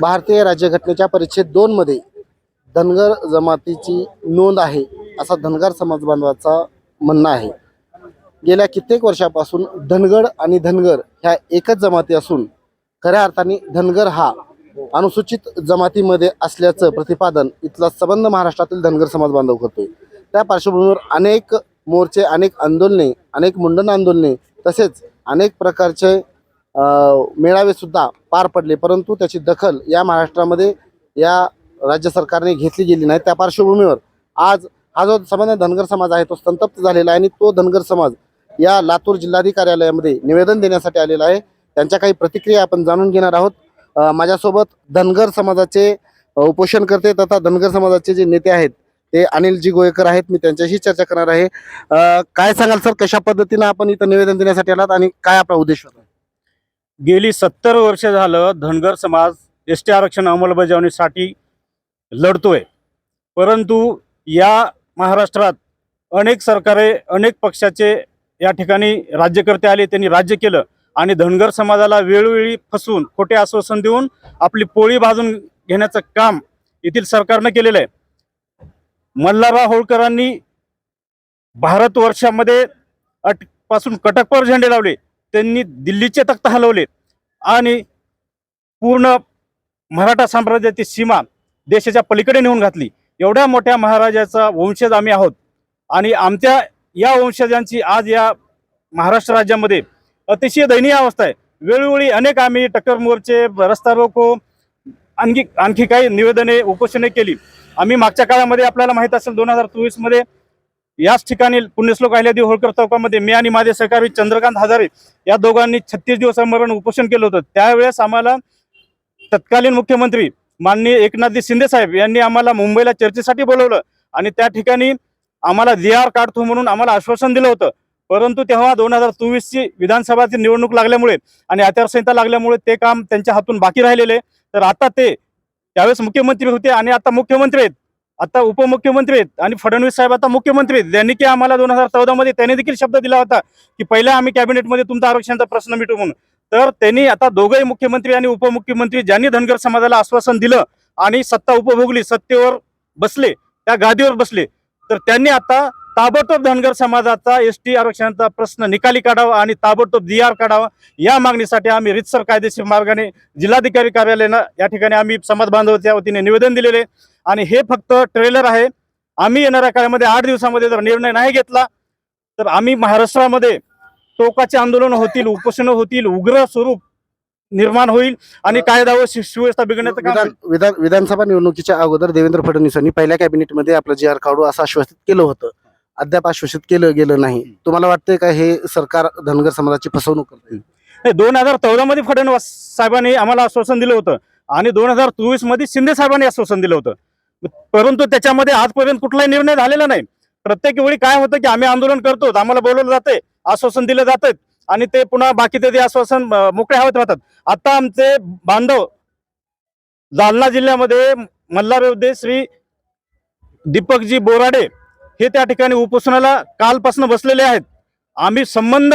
भारतीय राज्यघटनेच्या परिच्छेद दोन मध्ये धनगर जमातीची नोंद आहे असा धनगर समाज बांधवाचा म्हणणं आहे. गेल्या कित्येक वर्षापासून धनगड आणि धनगर ह्या एकच जमाती असून खऱ्या अर्थाने धनगर हा अनुसूचित जमातीमध्ये असल्याचं प्रतिपादन इथला संबंध महाराष्ट्रातील धनगर समाज बांधव करतोय. त्या पार्श्वभूमीवर अनेक मोर्चे अनेक आंदोलने अनेक मुंडन आंदोलने तसेच अनेक प्रकारचे मेळावेसुद्धा मेळावे सुद्धा पार पडले परंतु त्याची दखल या महाराष्ट्रामध्ये या राज्य सरकारने घेतली गेली नाही. त्या पार्श्वभूमीवर आज हा जो समाज धनगर समाज आहे तो संतप्त झालेला आहे आणि तो धनगर समाज या लातूर जिल्हाधिकारी कार्यालयामध्ये निवेदन देण्यासाठी आलेला आहे. त्यांच्या काही प्रतिक्रिया आपण जाणून घेणार आहोत. माझ्यासोबत धनगर समाजाचे उपोषण उपोषणकर्ते तथा धनगर समाजाचे जे नेते आहेत ते अनिलजी गोयकर आहेत. मी त्यांच्याशी चर्चा करणार आहे. काय सांगाल सर कशा पद्धतीनं आपण इथं निवेदन देण्यासाठी आलात आणि काय आपला उद्देश होता? गेली सत्तर वर्ष झालं धनगर समाज एस टी आरक्षण अंमलबजावणीसाठी लढतोय. परंतु या महाराष्ट्रात अनेक सरकारे अनेक पक्षाचे या ठिकाणी राज्यकर्ते आले त्यांनी राज्य केलं आणि धनगर समाजाला वेळोवेळी फसवून खोटे आश्वासन देऊन आपली पोळी भाजून घेण्याचं काम येथील सरकारनं केलेलं आहे. मल्हारराव होळकरांनी भारतवर्षामध्ये अटपासून कटकपर झेंडे लावले. त्यांनी दिल्लीचे तख्त हलवले आणि पूर्ण मराठा साम्राज्याची सीमा देशाच्या पलीकडे नेऊन घातली. एवढ्या मोठ्या महाराजाचा वंशज आम्ही आहोत. आणि आमच्या या वंशजांची आज या महाराष्ट्र राज्यामध्ये अतिशय दयनीय अवस्था आहे. वेळोवेळी अनेक आम्ही टक्कर मोर्चे रस्ता रोको आणखी आणखी काही निवेदने उपोषणे केली. आम्ही मागच्या काळामध्ये आपल्याला माहीत असेल दोन हजार चोवीसमध्ये याच ठिकाणी पुण्यश्लोक अहिल्यादेवी होळकर चौकामध्ये मी आणि माझे सहकारी चंद्रकांत हजारे या दोघांनी छत्तीस दिवस मरण उपोषण केलं होतं. त्यावेळेस आम्हाला तत्कालीन मुख्यमंत्री माननीय एकनाथजी शिंदे साहेब यांनी आम्हाला मुंबईला चर्चेसाठी बोलवलं आणि त्या ठिकाणी आम्हाला जी आर काढतो म्हणून आम्हाला आश्वासन दिलं होतं. परंतु तेव्हा दोन हजार चोवीसची विधानसभाची निवडणूक लागल्यामुळे आणि आचारसंहिता लागल्यामुळे ते काम त्यांच्या हातून बाकी राहिलेले. तर आता ते त्यावेळेस मुख्यमंत्री होते आणि आता मुख्यमंत्री आहेत. आता उपमुख्यमंत्री आहेत आणि फडणवीस साहेब आता मुख्यमंत्री आहेत. ज्यांनी की आम्हाला दोन हजार चौदा मध्ये त्यांनी देखील शब्द दिला होता की पहिल्या आम्ही कॅबिनेटमध्ये तुमचा आरक्षणाचा प्रश्न मिटू म्हणून. तर त्यांनी आता दोघंही मुख्यमंत्री आणि उपमुख्यमंत्री ज्यांनी धनगर समाजाला आश्वासन दिलं आणि सत्ता उपभोगली सत्तेवर बसले त्या गादीवर बसले तर त्यांनी आता ताबडतोब धनगर समाजाचा एस टी आरक्षणाचा प्रश्न निकाली काढावा आणि ताबडतोब डी आर काढावा या मागणीसाठी आम्ही रितसर कायदेशीर मार्गाने जिल्हाधिकारी कार्यालयानं या ठिकाणी आम्ही समाज बांधवाच्या वतीने निवेदन दिलेले आणि हे फक्त ट्रेलर आहे. आम्ही येणाऱ्या काळामध्ये आठ दिवसामध्ये जर निर्णय नाही घेतला तर आम्ही महाराष्ट्रामध्ये टोकाचे आंदोलन होतील उपोषण होतील उग्र स्वरूप निर्माण होईल आणि कायदा व सुव्यवस्था बिघडण्याचं विधान विधान विधानसभा निवडणुकीच्या अगोदर देवेंद्र फडणवीसांनी पहिल्या कॅबिनेटमध्ये आपलं जी आर काढू असं आश्वासित केलं होतं. अद्याप आश्वासित केलं गेलं नाही. तुम्हाला वाटतंय का हे सरकार धनगर समाजाची फसवणूक करते दोन हजार चौदा मध्ये फडणवीस साहेबांनी आम्हाला आश्वासन दिलं होतं आणि दोन हजार चोवीसमध्ये शिंदे साहेबांनी आश्वासन दिलं होतं. परंतु त्याच्यामध्ये आजपर्यंत कुठलाही निर्णय झालेला नाही. प्रत्येक वेळी काय होतं की आम्ही आंदोलन करतो आम्हाला बोलवलं जाते आश्वासन दिलं जातं आणि ते पुन्हा बाकीचे ते आश्वासन मोकळ्या मोकळे हवेत राहतात. आता आमचे बांधव जालना जिल्ह्यामध्ये मल्हारयोद्धे श्री दीपकजी बोराडे हे त्या ठिकाणी उपोषणाला कालपासून बसलेले आहेत. आम्ही संबंध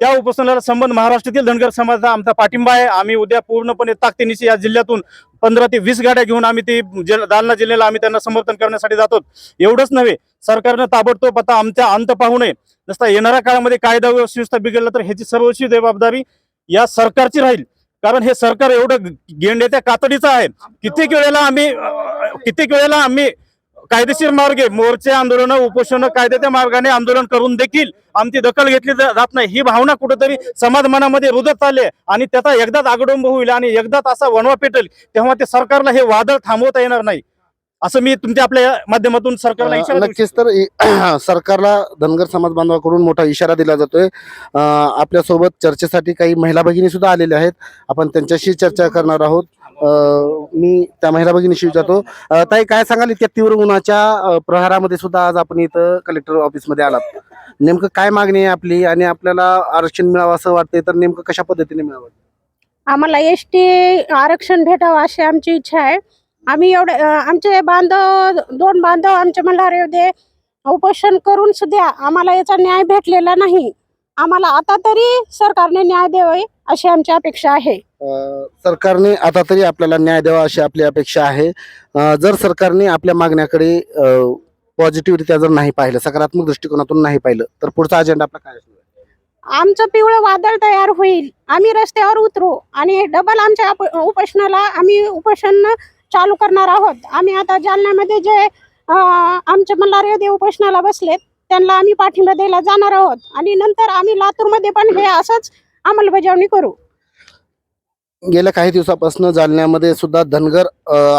त्या उपोषणाला संबंध महाराष्ट्रातील धनगर समाजाचा आमचा पाठिंबा आहे. आम्ही उद्या पूर्णपणे ताकदीनिशी या जिल्ह्यातून पंधरा ते वीस गाड्या घेऊन आम्ही ती जिल- जालना जिल्ह्याला आम्ही त्यांना समर्थन करण्यासाठी जातो. एवढंच नव्हे सरकारनं ताबडतोब आता आमच्या अंत पाहू नये. नसता येणाऱ्या काळामध्ये कायदा व बिघडला तर ह्याची सर्वस्वी जबाबदारी या सरकारची राहील. कारण हे सरकार एवढं गेंड्याच्या कातडीचं आहे. कित्येक वेळेला आम्ही कित्येक वेळेला आम्ही कायदेशीर मार्गे मोर्चे आंदोलन उपोषण कायद्याच्या मार्गाने आंदोलन करून देखील आमची दखल घेतली जात नाही. ही भावना कुठेतरी समाज मनामध्ये रुजत चालली आहे. आणि त्याचा एकदाच आगडोंब होईल आणि एकदाच असा वणवा पेटेल तेव्हा ते सरकारला हे वादळ थांबवता येणार नाही. असं मी तुमच्या आपल्या माध्यमातून सरकारला नक्कीच तर सरकारला धनगर समाज बांधवाकडून मोठा इशारा दिला जातोय. आपल्यासोबत चर्चेसाठी काही महिला भगिनी सुद्धा आलेल्या आहेत. आपण त्यांच्याशी चर्चा करणार आहोत. मी त्या महिला भगिनीशी विचारतो. ताई काय सांगाल इतक्या तीव्र उन्हाच्या प्रहारामध्ये सुद्धा आज आपण इथं कलेक्टर ऑफिसमध्ये आलात. नेमकं काय मागणी आहे आपली आणि आपल्याला आरक्षण मिळावं असं वाटतंय तर नेमकं कशा पद्धतीने मिळावं? आम्हाला एस टी आरक्षण भेटावं अशी आमची इच्छा आहे. आम्ही एवढे आमचे बांधव दोन बांधव आमचे मल्हार एवढे उपोषण करून सुद्धा आम्हाला याचा न्याय भेटलेला नाही. आम्हाला आता तरी सरकारने न्याय द्यावे. अशी आमची अपेक्षा आहे. अ, सरकारने आता तरी आपल्याला न्याय द्यावा अशी आपली अपेक्षा आहे. अ, जर सरकारने आपल्या मागण्याकडे पॉझिटिव्हरित्या जर नाही पाहिलं सकारात्मक दृष्टिकोनातून नाही पाहिलं तर पुढचा अजेंडा आपला काय असणार? आमचं पिवळं वादळ तयार होईल. आम्ही रस्त्यावर उतरू आणि डबल आमच्या उप- उपोषणाला आम्ही उपोषण चालू करणार आहोत. आम्ही आता जालन्यामध्ये जे अं, आमचे मल्हार योधे उपोषणाला बसलेत त्यांना आम्ही पाठिंबा द्यायला जाणार आहोत. आणि नंतर आम्ही लातूरमध्ये पण हे असंच अंमलबजावणी करू. गेल्या काही दिवसापासून जालन्यामध्ये सुद्धा धनगर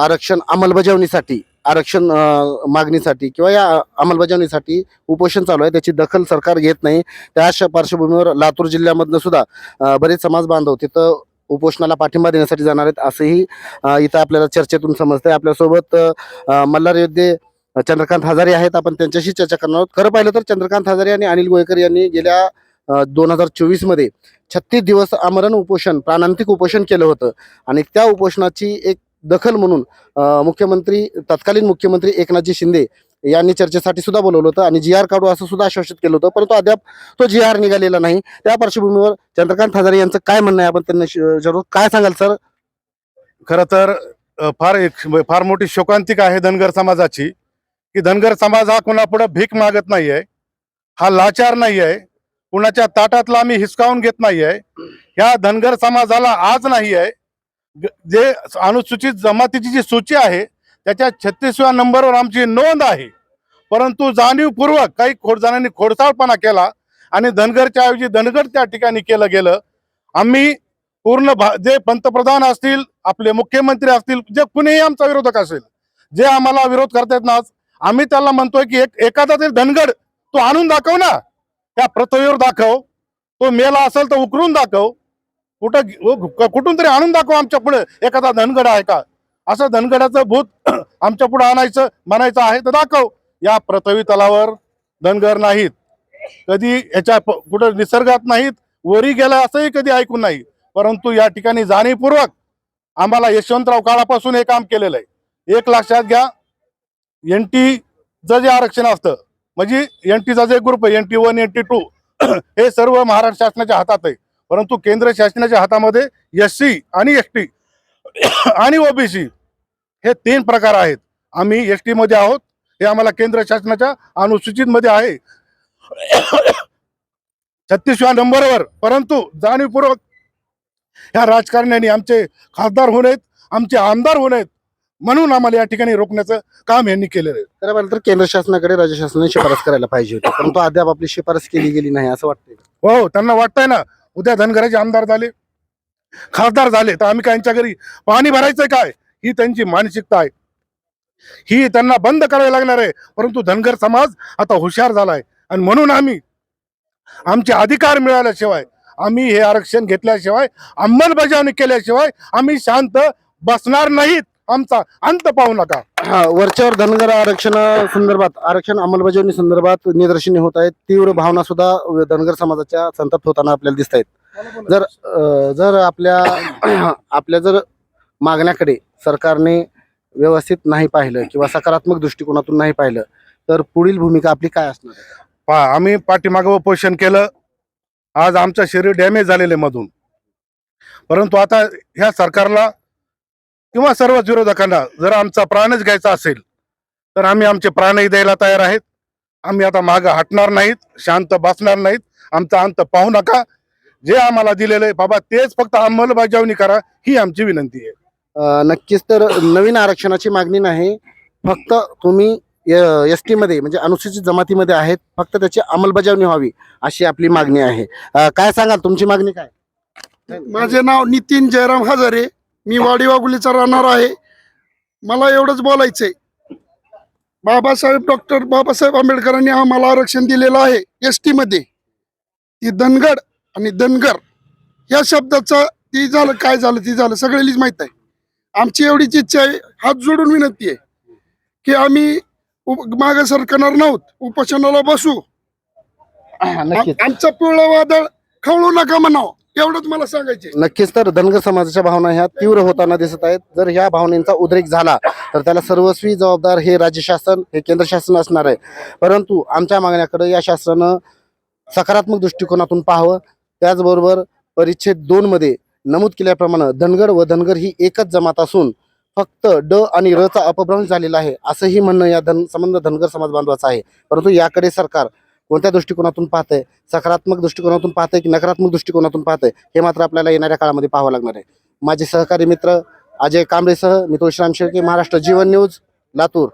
आरक्षण अंमलबजावणीसाठी आरक्षण मागणीसाठी किंवा या अंमलबजावणीसाठी उपोषण चालू आहे. त्याची दखल सरकार घेत नाही. त्या पार्श्वभूमीवर लातूर जिल्ह्यामधनं सुद्धा बरेच समाज बांधव तिथं उपोषणाला पाठिंबा देण्यासाठी जाणार आहेत असंही इथं आपल्याला चर्चेतून समजतंय. आपल्यासोबत अ, मल्हार योद्धे चंद्रकांत हजारे आहेत. आपण त्यांच्याशी चर्चा करणार आहोत. खरं पाहिलं तर चंद्रकांत हजारे आणि अनिल गोयकर यांनी गेल्या दोन हजार चोवीसमध्ये छत्तीस दिवस आमरण उपोषण प्राणांतिक उपोषण केलं होतं. आणि त्या उपोषणाची एक दखल म्हणून मुख्यमंत्री तत्कालीन मुख्यमंत्री एकनाथजी शिंदे यांनी चर्चेसाठी सुद्धा बोलवलं होतं आणि जी आर काढू असं सुद्धा आश्वासित केलं होतं. परंतु अद्याप तो जी आर निघालेला नाही. त्या पार्श्वभूमीवर चंद्रकांत हजारे यांचं काय म्हणणं आहे? आपण त्यांना जरूर काय सांगाल सर? खरं तर फार एक फार मोठी शोकांतिक आहे धनगर समाजाची की धनगर समाज हा कोणापुढं भीक मागत नाही आहे हा लाचार नाही आहे कुणाच्या ताटातला आम्ही हिसकावून घेत नाही आहे ह्या धनगर समाजाला आज नाही आहे जे अनुसूचित जमातीची जी सूची आहे त्याच्या छत्तीसव्या नंबरवर आमची नोंद आहे. परंतु जाणीवपूर्वक काही खोडजणांनी खोडसाळपणा केला आणि धनगरच्या ऐवजी धनगर त्या ठिकाणी केलं गेलं. आम्ही पूर्ण भा जे पंतप्रधान असतील आपले मुख्यमंत्री असतील जे कुणीही आमचा विरोधक असेल जे आम्हाला विरोध करतायत ना आम्ही त्याला म्हणतोय की एक एखादा तरी धनगड तो आणून दाखव ना. त्या पृथ्वीवर दाखव. तो मेला असेल तर उकरून दाखव. कुठं कुठून तरी आणून दाखव आमच्या पुढे. एखादा धनगड आहे का? असं धनगडाचं भूत आमच्या पुढे आणायचं म्हणायचं आहे तर दाखव. या पृथ्वी तलावर धनगर नाहीत. कधी याच्या कुठं निसर्गात नाहीत. वरी गेला असंही कधी ऐकून नाही. परंतु या ठिकाणी जाणीवपूर्वक आम्हाला यशवंतराव काळापासून हे काम केलेलं आहे. एक लक्षात घ्या. एन टीचं जे आरक्षण असतं म्हणजे एन टीचा जे ग्रुप आहे N T one N T two हे सर्व महाराष्ट्र शासनाच्या हातात आहे. परंतु केंद्र शासनाच्या हातामध्ये एस सी आणि एस टी आणि ओबीसी हे तीन प्रकार आहेत. आम्ही एस टीमध्ये आहोत. हे आम्हाला केंद्र शासनाच्या अनुसूचितमध्ये आहे. छत्तीसव्या नंबरवर. परंतु जाणीवपूर्वक ह्या राजकारण्यांनी आमचे खासदार होऊ नयेत. आमचे आमदार होऊ नयेत. म्हणून आम्हाला या ठिकाणी रोखण्याचं काम यांनी केलेलं आहे. खरं पाहिलं तर केंद्र शासनाकडे राज्य शासनाने शिफारस करायला पाहिजे होती परंतु अद्याप आपली शिफारस केली गेली नाही असं वाटतंय. हो त्यांना वाटतंय ना उद्या धनगराचे आमदार झाले खासदार झाले तर आम्ही काय यांच्या घरी पाणी भरायचंय काय? ही त्यांची मानसिकता आहे. ही त्यांना बंद करावी लागणार आहे परंतु धनगर समाज आता हुशार झालाय. आणि म्हणून आम्ही आमचे अधिकार मिळाल्याशिवाय आम्ही हे आरक्षण घेतल्याशिवाय अंमलबजावणी केल्याशिवाय आम्ही शांत बसणार नाहीत. आमचा अंत पाहू नका. हा, वरच्यावर धनगर आरक्षण संदर्भात आरक्षण अंमलबजावणी संदर्भात निदर्शने होत आहेत. तीव्र भावना सुद्धा धनगर समाजाच्या संतप्त होताना आपल्याला दिसत आहेत. जर अ, जर आपल्या आपल्या जर मागण्याकडे सरकारने व्यवस्थित नाही पाहिलं किंवा सकारात्मक दृष्टिकोनातून नाही पाहिलं तर पुढील भूमिका आपली काय असणार आहे? पहा आम्ही पाठीमागं उपोषण केलं. आज आमचं शरीर डॅमेज झालेलं आहे मधून. परंतु आता ह्या सरकारला किंवा सर्वच विरोधकांना जर आमचा प्राणच घ्यायचा असेल तर आम्ही आमचे प्राणही द्यायला तयार आहेत. आम्ही आता मागं हटणार नाहीत शांत बसणार नाहीत. आमचा अंत पाहू नका. जे आम्हाला दिलेलं आहे बाबा तेच फक्त अंमलबजावणी करा ही आमची विनंती आहे. नक्कीच तर नवीन आरक्षणाची मागणी नाही. फक्त तुम्ही एस टी मध्ये म्हणजे अनुसूचित जमातीमध्ये आहेत फक्त त्याची अंमलबजावणी व्हावी अशी आपली मागणी आहे. काय सांगाल? तुमची मागणी काय? माझे नाव नितीन जयराम हजारे. मी वाडीवागुलीचा राहणार आहे. मला एवढंच बोलायचंय. बाबासाहेब डॉक्टर बाबासाहेब आंबेडकरांनी आम्हाला आरक्षण दिलेलं आहे एस टी मध्ये. ती धनगड आणि धनगर या शब्दाचं ती झालं काय झालं ती झालं सगळ्यांनीच माहीत आहे. आमची एवढीच इच्छा आहे हात जोडून विनंती आहे की आम्ही मागे सरकणार नव्हत उपोषणाला बसू. आमचं पिवळं वादळ खवळू नका म्हणावं. एवढंच मला सांगायचे नक्कीच तर धनगर समाजाच्या भावना ह्या तीव्र होताना दिसत आहेत. जर ह्या भावनेचा उद्रेक झाला तर त्याला सर्वस्वी जबाबदार हे राज्य शासन हे केंद्र शासन असणार आहे. परंतु आमच्या मागण्याकडे या शासनानं सकारात्मक दृष्टिकोनातून पाहावं. त्याचबरोबर परिच्छेद दोन मध्ये नमूद केल्याप्रमाणे धनगर व धनगर ही एकच जमात असून फक्त ड आणि र चा अपभ्रंश झालेला आहे असंही म्हणणं या धन संबंध धनगर समाज बांधवाचा आहे. परंतु याकडे सरकार कोणत्या दृष्टिकोनातून पाहतंय? सकारात्मक दृष्टिकोनातून पाहतंय की नकारात्मक दृष्टिकोनातून पाहतंय? हे मात्र आपल्याला येणाऱ्या काळामध्ये पाहावं लागणार आहे. माझे सहकारी मित्र अजय कांबळेसह मी तुळशीराम शेळके महाराष्ट्र जीवन न्यूज लातूर.